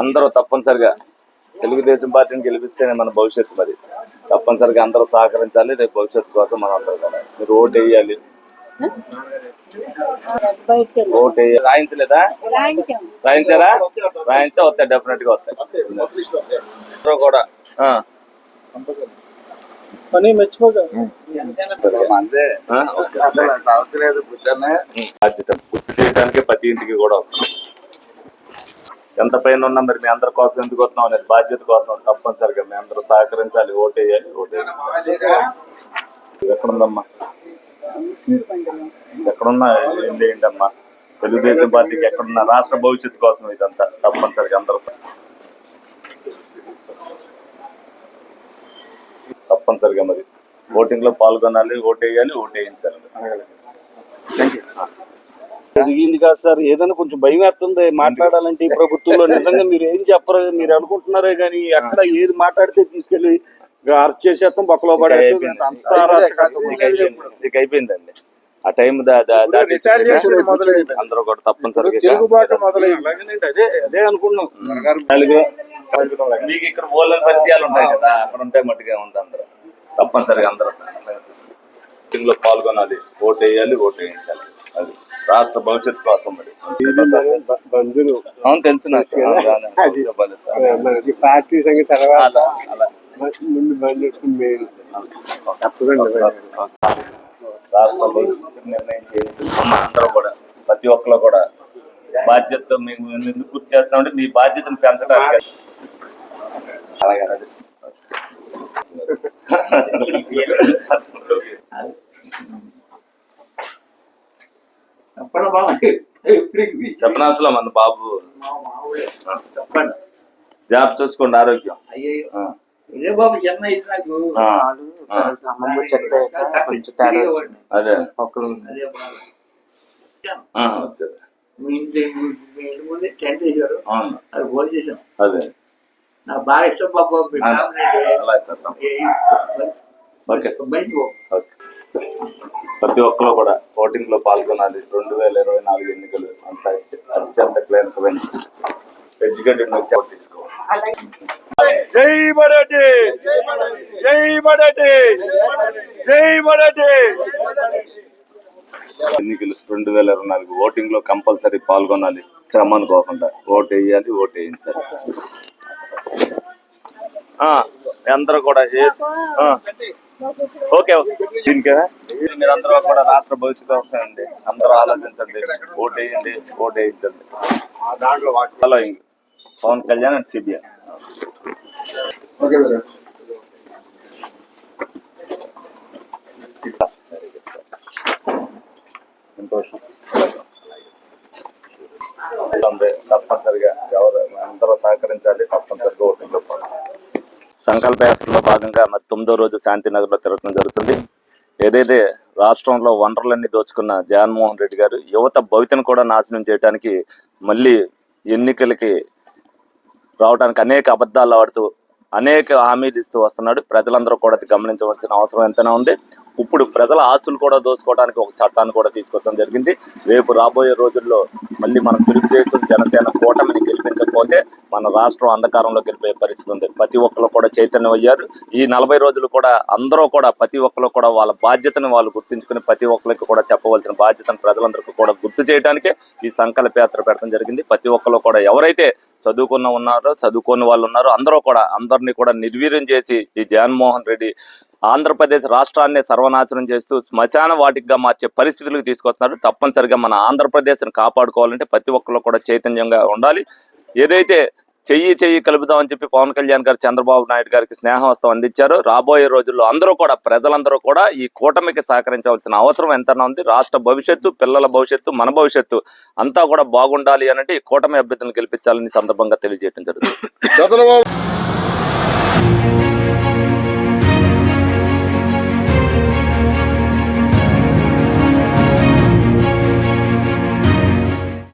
అందరూ తప్పనిసరిగా తెలుగుదేశం పార్టీని గెలిపిస్తేనే మన భవిష్యత్తు మరి. తప్పనిసరిగా అందరూ సహకరించాలి రేపు భవిష్యత్తు కోసం మనం అందరూ మీరు ఓటు వేయాలి. ఓటు వేయాలి రాయించలేదా? రాయించాం రాయించారా? రాయించే వస్తాయి డెఫినెట్గా వస్తాయి. అందరూ కూడా ఆ, పని. బాధ్యత పూర్తి చేయడానికి ప్రతి ఇంటికి కూడా. ఎంత పైన ఉన్నా మరి మీ అందరి కోసం ఎందుకు వస్తున్నాం అనేది బాధ్యత కోసం తప్పనిసరిగా మీ అందరూ సహకరించాలి ఓటేయాలి ఓటేయాలి. ఎక్కడుందమ్మా? ఎక్కడున్నా ఏం చేయండి అమ్మా తెలుగుదేశం పార్టీకి ఎక్కడున్నా రాష్ట్ర భవిష్యత్తు కోసం ఇదంతా తప్పనిసరిగా అందరూ తప్పనిసరిగా మరి. ఓటింగ్లో పాల్గొనాలి ఓటేయాలి వేయాలి థ్యాంక్ వేయించాలి ఎదిగింది కాదు సార్. ఏదైనా కొంచెం భయం వేస్తుంది. మాట్లాడాలంటే ఈ ప్రభుత్వంలో నిజంగా మీరు ఏం చెప్పరు. మీరు అనుకుంటున్నారే కానీ ఎక్కడ ఏది మాట్లాడితే తీసుకెళ్ళి అరెస్ట్ చేసేస్తాం బొక్కలో పడేస్తాం. అంత అయిపోయిందండి. ఆ టైం అందరూ కూడా తప్పనిసరిగా అదే అదే అనుకున్నాం. మీకు ఇక్కడ ఓళ్ళని పరిచయాలు ఉంటాయి కదా. అక్కడ ఉంటాయి మట్టుగా ఉంది అందరూ. తప్పనిసరిగా అందరూ పాల్గొనాలి. ఓటు వేయాలి ఓటు వేయించాలి. అది. రాష్ట్ర భవిష్యత్తు కోసం మరి. అవును తెలుసు నాకు. పార్టీ సంగతి తర్వాత ముందు రాష్ట్ర భవిష్యత్తు నిర్ణయం చేయండి. అందరూ కూడా ప్రతి ఒక్కరు కూడా బాధ్యత మేము ఎందుకు గుర్తు చేస్తామంటే మీ బాధ్యతను పెంచడానికి. అలాగే చెప్పనా అసలు మన బాబు. జాబ్ చూసుకోండి ఆరోగ్యం. ఆ. ఇదే బాబు చెన్నై ఇది నాకు ఆ. ఆ. అమ్మమ్మ చెప్పాక కొంచెం తేడా వచ్చింది. అదే. ఒక్కరు. మీ ఇంటి మీ ఇంటి ముందే టెంట్ వేసారు అవును. అది భోజనం చేసాం అదే. నాకు బాగా ఇష్టం బాబు ఓకే. ప్రతి ఒక్కరు కూడా. ఓటింగ్లో పాల్గొనాలి. రెండు వేల ఇరవై నాలుగు ఎన్నికలు అంత అత్యంత క్లియర్ ఎడ్యుకేటెడ్ నుంచి తీసుకోవాలి. జై మరాఠీ! జై మరాఠీ! జై మరాఠీ! ఎన్నికలు రెండు వేల ఇరవై నాలుగు ఓటింగ్లో కంపల్సరీ పాల్గొనాలి. శ్రమ అనుకోకుండా ఓటు వేయాలి ఓటు వేయించాలి ఆ, అందరూ కూడా ఓకే ఓకే. దీనికే మీరందరూ కూడా రాష్ట్ర భవిష్యత్తు వస్తాయండి. అందరూ ఆలోచించండి. ఓటు వేయండి. ఓటు వేయించండి. Hello Pawan Kalyan and CBI. సంతోషం. ఉంది. తప్పనిసరిగా ఎవరు అందరూ సహకరించాలి. తప్పనిసరిగా ఓటింగ్ సంకల్ప యాత్రలో భాగంగా మరి తొమ్మిదో రోజు శాంతినగర్లో తిరగడం జరుగుతుంది. ఏదైతే రాష్ట్రంలో వనరులన్నీ దోచుకున్న జగన్మోహన్ రెడ్డి గారు యువత భవితను కూడా నాశనం చేయడానికి మళ్ళీ ఎన్నికలకి రావడానికి అనేక అబద్ధాలు ఆడుతూ అనేక హామీలు ఇస్తూ వస్తున్నాడు. ప్రజలందరూ కూడా అది గమనించవలసిన అవసరం ఎంతైనా ఉంది. ఇప్పుడు ప్రజల ఆస్తులు కూడా దోసుకోవడానికి ఒక చట్టాన్ని కూడా తీసుకొచ్చడం జరిగింది. రేపు రాబోయే రోజుల్లో మళ్ళీ మనం తెలుగుదేశం జనసేన కూటమిని గెలిపించకపోతే మన రాష్ట్రం అంధకారంలోకి వెళ్ళిపోయే పరిస్థితి ఉంది. ప్రతి ఒక్కరు కూడా చైతన్యం అయ్యారు ఈ నలభై రోజులు కూడా అందరూ కూడా ప్రతి ఒక్కరు కూడా వాళ్ళ బాధ్యతను వాళ్ళు గుర్తించుకుని ప్రతి ఒక్కరికి కూడా చెప్పవలసిన బాధ్యతను ప్రజలందరికీ కూడా గుర్తు చేయడానికే ఈ సంకల్ప యాత్ర పెట్టడం జరిగింది. ప్రతి ఒక్కరు కూడా ఎవరైతే చదువుకున్న ఉన్నారో చదువుకున్న వాళ్ళు ఉన్నారో అందరూ కూడా అందరినీ కూడా నిర్వీర్యం చేసి ఈ జగన్మోహన్ రెడ్డి ఆంధ్రప్రదేశ్ రాష్ట్రాన్ని సర్వనాశనం చేస్తూ శ్మశాన వాటిగా మార్చే పరిస్థితులకు తీసుకొస్తున్నారు తప్పనిసరిగా మన ఆంధ్రప్రదేశ్ని కాపాడుకోవాలంటే ప్రతి ఒక్కరు కూడా చైతన్యంగా ఉండాలి. ఏదైతే చెయ్యి చెయ్యి కలుపుదామని చెప్పి పవన్ కళ్యాణ్ గారు చంద్రబాబు నాయుడు గారికి స్నేహహస్తం అందించారు. రాబోయే రోజుల్లో అందరూ కూడా ప్రజలందరూ కూడా ఈ కూటమికి సహకరించవలసిన అవసరం ఎంతనా ఉంది. రాష్ట్ర భవిష్యత్తు పిల్లల భవిష్యత్తు మన భవిష్యత్తు అంతా కూడా బాగుండాలి అనంటే ఈ కూటమి అభ్యర్థులను గెలిపించాలని సందర్భంగా తెలియజేయడం జరుగుతుంది.